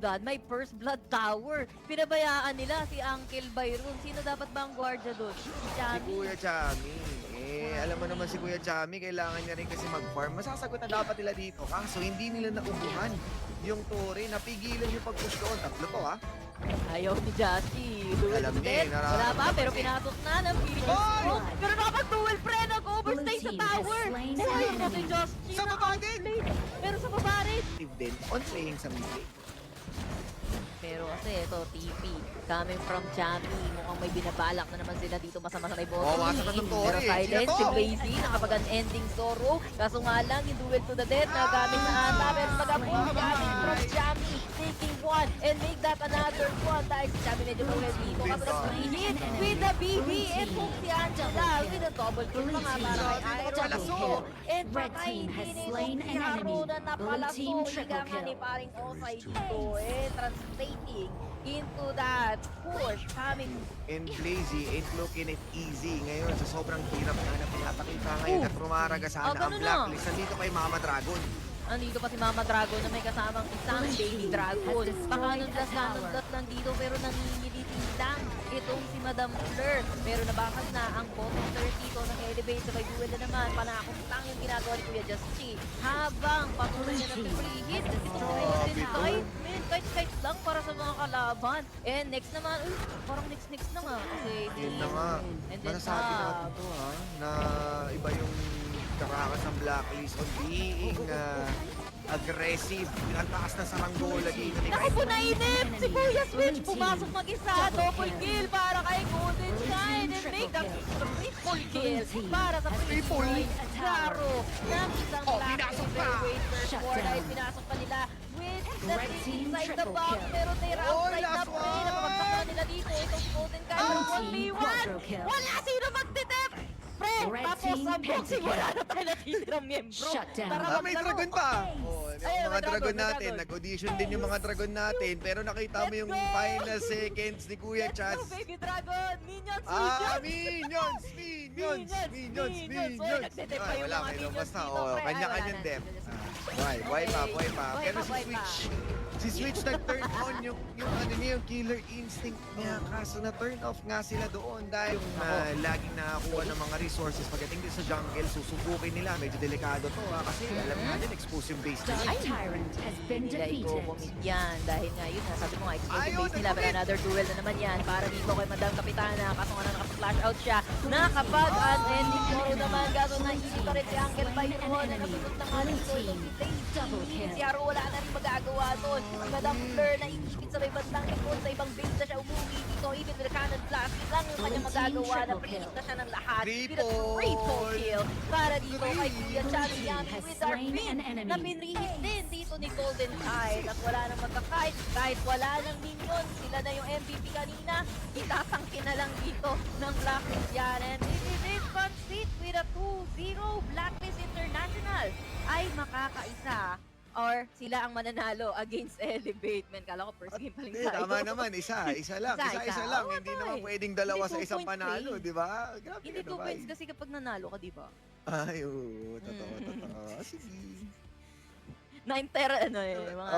blood, may first blood tower. Pinabayaan nila si Uncle Byron. Sino dapat ba ang gwardiya doon? Si Si Chami. Kuya Chami. Eh, alam mo naman si Kuya Chami, kailangan niya rin kasi mag-farm. Masasagot na dapat nila dito. Kaso hindi nila naubuhan yung Tore. Napigilan yung pag-push doon. Tatlo to ha. Ayaw ni Justy. Duel Alam niya eh, Wala pa, pero pinatok na ng Phoenix. Oh, pero nakapag-duel pre, nag-overstay sa tower. slain an ayaw na enemy. si Justy. Sa baba din! Pero sa baba rin. Active din on playing sa mid. Pero kasi ito, TP, coming from Chami, mukhang may binabalak na naman sila dito masama sa may Oh, wasak na lane. ng Tori, Pero eh. silence, si? Blazy, nakapag-ending sorrow. Kaso nga lang, yung duel to the death na gamit na ata. Pero mag-apog, coming from Chami, taking one and make that another one. Dahil si Chami medyo mawala dito. Kaso nag-hit with the BB and kung si Angela with a double kill pa nga para kay Iron. And Red patay team has din slain an enemy. na Blue team triple Higa nga ni kill. paring Osay dito eh, translating into that push coming And Blazy ain't looking it easy ngayon sa sobrang hirap na na pinapakita ngayon Oh. at rumaraga Ah, sana ang ganun na. blacklist. Nandito kay Mama Dragon. Andito pa si Mama Dragon na may kasamang isang baby dragon. Baka last nandito pero nangingilitin lang itong si Madam Fleur. Pero nabakas na ang bottom third dito ng elevate sa may duel na naman. Panakot lang yung ginagawa ni Kuya Justy. Habang patuloy niya ng free hit. Ito Grabe din kahit min, kahit kahit lang para sa mga kalaban. And next naman, uy, parang next next na nga. Okay, Yun na nga. And then Masasabi top. natin to ha, na iba yung karakas ng blacklist on being uh, aggressive. Ang taas na saranggola dito ni Naku po, nainip! Si Kuya Switch pumasok mag-isa. Double kill para kay Golden Shine and make that triple kill para sa Triple? Claro, ng isang Oh, black four down. dahil pinasok pa nila with the Red team team inside the triple box kill. pero they outside na last pre. one! Napapagpakan nila dito itong Golden Kyle Blue pero team 1v1. quadro kill. Wala sino magtitip! Pre, Red tapos team ang boxing wala na tayo natitirang miyembro. Shut down. Tara, Ah, may dragon pa! Okay. Oh, yung mga dragon, dragon natin, dragon. nag-audition din yung mga dragon natin, pero nakita mo yung final seconds ni Kuya Let's go, baby dragon! Minions, Ah, minions! minions! Minions! Minions, Minions! Oy, pa Ay, yung wala, mga minions dito, Oh. Ay, kanya-kanyang depth. Why? Why pa? Why pa? Pero si? Switch, si Switch nag-turn on yung, yung ano niya, yung killer instinct niya. Kaso na-turn off nga sila doon dahil yung ah, laging nakakuha ng mga resources pagdating din sa jungle, susubukin nila. Medyo delikado to ha, kasi alam natin, expose yung base nila. Tyrant has been defeated. yan dahil nga yun, nasabi mo nga, explosive Ayun, base nila, pero nag-commit. another duel na naman yan para dito kay Madam Kapitana, kaso nga na nakapag-flash out siya, nakapag-unending sorrow naman, kaso naisip pa rin si Uncle Byron, na nasunod na nga si Double kill. si Haro wala na rin magagawa doon, si Madam Fleur na iipit sa may bandang likod, sa ibang base na siya umuwi dito, even with the cannon blast, yun lang yung kanyang magagawa na kill. na siya ng lahat, Triple. with a triple kill, para dito kay. Kuya team Yami with our pin na pinrihit din dito ni Golden Tide. At wala nang magkakait kahit wala nang minion sila na yung MVP kanina. Itatangkin na lang dito ng Blacklist yan and it. Is complete with a 2-0 Blacklist International ay makakaisa or sila ang mananalo against Elevate man kala ko first game pa lang tayo tama naman, isa, isa lang, Isa, isa, isa isa. lang. Oo, Hindi tama naman eh. pwedeng dalawa Hindi sa two isang panalo, eh. di ba? Grabe hindi ka 2 naman. points kasi kapag nanalo ka di ba Ay, oo, totoo, Mm. totoo. Sige. 9 tera ano eh mga